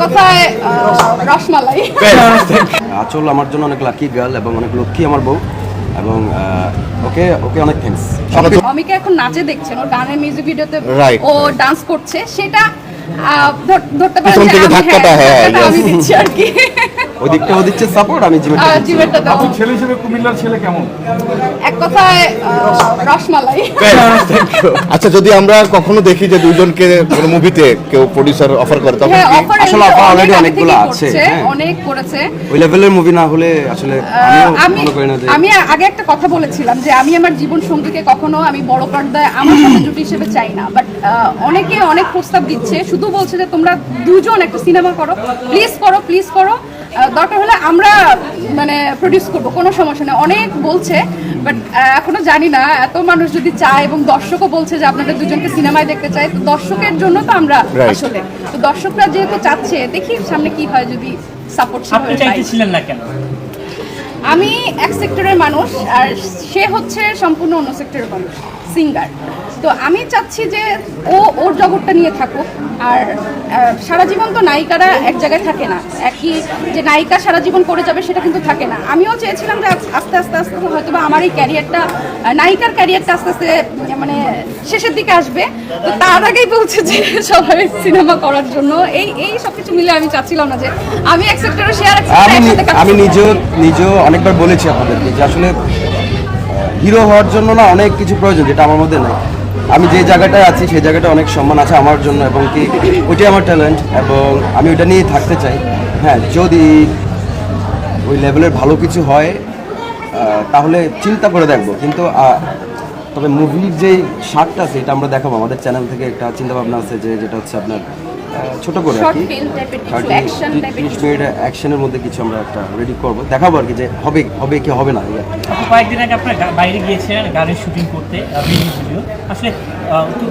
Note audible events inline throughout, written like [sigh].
কথায় রসমালাই। [laughs] আচল আমার জন্য অনেক লাকি গার্ল এবং অনেক লক্ষ্মী আমার বউ এবং আহ, ওকে ওকে অনেক থ্যাঙ্কস অমিকে এখন নাচে দেখছেন ওর গানের মিউজিক ভিডিওতে. ও ডান্স করছে সেটা আহ, ধর- ধরতে পারেন পিছন যে থেকে আমি- ধাক্কাটা, হ্যাঁ, আমি দিচ্ছি আর কি। ওই দিকটা ও দিচ্ছে সাপোর্ট আমি দাও। আপনি ছেলে হিসেবে কুমিল্লার ছেলে কেমন? এক কথায় রসমালাই। আচ্ছা যদি আমরা কখনো দেখি যে দুইজনকে কোনো মুভিতে কেউ প্রডিউসার অফার করে তখন হ্যাঁ কি অফার আসলে offer already অনেকগুলো আছে, হ্যাঁ। অনেক করেছে। ওই লেভেলের মুভি না হলে আসলে আমি মনে করি না যে আমি আগে একটা কথা বলেছিলাম যে আমি আমার জীবন সঙ্গীকে কখনো আমি বড় পর্দায় আমার সাথে জুটি হিসেবে চাই না বাট অনেকে অনেক প্রস্তাব দিচ্ছে শুধু বলছে যে তোমরা দুজন একটা সিনেমা করো প্লিজ করো প্লিজ করো দরকার হলে আমরা মানে প্রডিউস করব কোনো সমস্যা নেই। অনেক বলছে বাট এখনও জানি না। এত মানুষ যদি চায় এবং দর্শকও বলছে যে আপনাদের দুজনকে সিনেমায় দেখতে চাই তো দর্শকের জন্য তো আমরা আসলে। তো দর্শকরা যেহেতু চাচ্ছে দেখি সামনে কি হয় যদি সাপোর্ট আপনি চাইতেছিলেন না কেন? আমি এক সেক্টরের মানুষ আর সে হচ্ছে সম্পূর্ণ অন্য সেক্টরের মানুষ সিঙ্গার তো আমি চাচ্ছি যে ও ওর জগৎটা নিয়ে থাকুক আর সারা জীবন তো নায়িকারা এক জায়গায় থাকে না। একই যে নায়িকা সারা জীবন করে যাবে সেটা কিন্তু থাকে না। আমিও চেয়েছিলাম যে আস- আস্তে আস্তে আস্তে হয়তো বা আমার এই ক্যারিয়ারটা নায়িকার ক্যারিয়ারটা আস্তে আস্তে মানে শেষের দিকে আসবে। তো তার আগেই যে সবাই সিনেমা করার জন্য। এই এই সব কিছু মিলে আমি চাচ্ছিলাম না যে আমি এক সেক্টরে শেয়ার আমি নিজেও নিজেও অনেকবার বলেছি আপনাদেরকে যে আসলে হিরো হওয়ার জন্য না অনেক কিছু প্রয়োজন, যেটা আমার মধ্যে নাই। আমি যে জায়গাটায় আছি, সেই জায়গাটা অনেক সম্মান আছে আমার জন্য এবং কি ওইটাই আমার ট্যালেন্ট এবং আমি ওইটা নিয়ে থাকতে চাই। হ্যাঁ যদি ওই লেভেলের ভালো কিছু হয় তাহলে চিন্তা করে দেখব। কিন্তু তবে মুভির যে স্বাদটা আছে, এটা আমরা দেখাবো। আমাদের চ্যানেল থেকে একটা চিন্তা ভাবনা আছে যে, যেটা হচ্ছে আপনার ছোট করে আর কি। ফিল্ম টাইপের কিছু থার্টি অ্যাকশন টাইপের তিরিশ মিনিট অ্যাকশনের মধ্যে কিছু আমরা একটা রেডি করব। দেখাবো আর কি যে হবে হবে কি হবে না কয়েকদিন আগে আপনার বাইরে গিয়েছিলেন গানের শুটিং করতে ভিডিও আসলে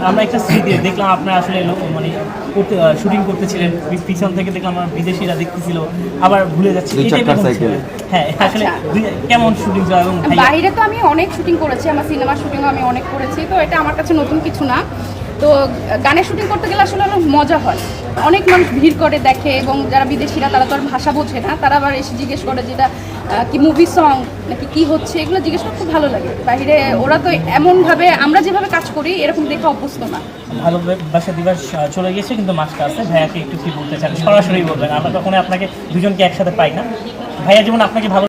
আমরা একটা স্মৃতি দেখলাম আপনার আসলে মানে করতে শুটিং করতেছিলেন পিছন থেকে দেখলাম আমার বিদেশিরা দেখতেছিল আবার ভুলে যাচ্ছে। হ্যাঁ আসলে আচ্ছা। কেমন শুটিং এবং বাইরে তো আমি অনেক শুটিং করেছি আমার সিনেমার শুটিং আমি অনেক করেছি তো এটা আমার কাছে নতুন কিছু না। তো গানের শুটিং করতে গেলে আসলে অনেক মজা হয়। অনেক মানুষ ভিড় করে দেখে এবং যারা বিদেশিরা তারা তো আর ভাষা বোঝে না। তারা আবার এসে জিজ্ঞেস করে যেটা কি মুভি সং নাকি কি হচ্ছে? এগুলো জিজ্ঞেস করতে খুব ভালো লাগে। বাইরে ওরা তো এমনভাবে আমরা যেভাবে কাজ করি এরকম দেখে অভ্যস্ত না। দিবস আহ, চলে গেছে কিন্তু মাসটা আছে। ভাইয়াকে একটু কি বলতে চান? সরাসরি বলবেন। আমরা কখনো আপনাকে দুজনকে একসাথে পাই না। ভাইয়া যেমন আপনাকে ভালো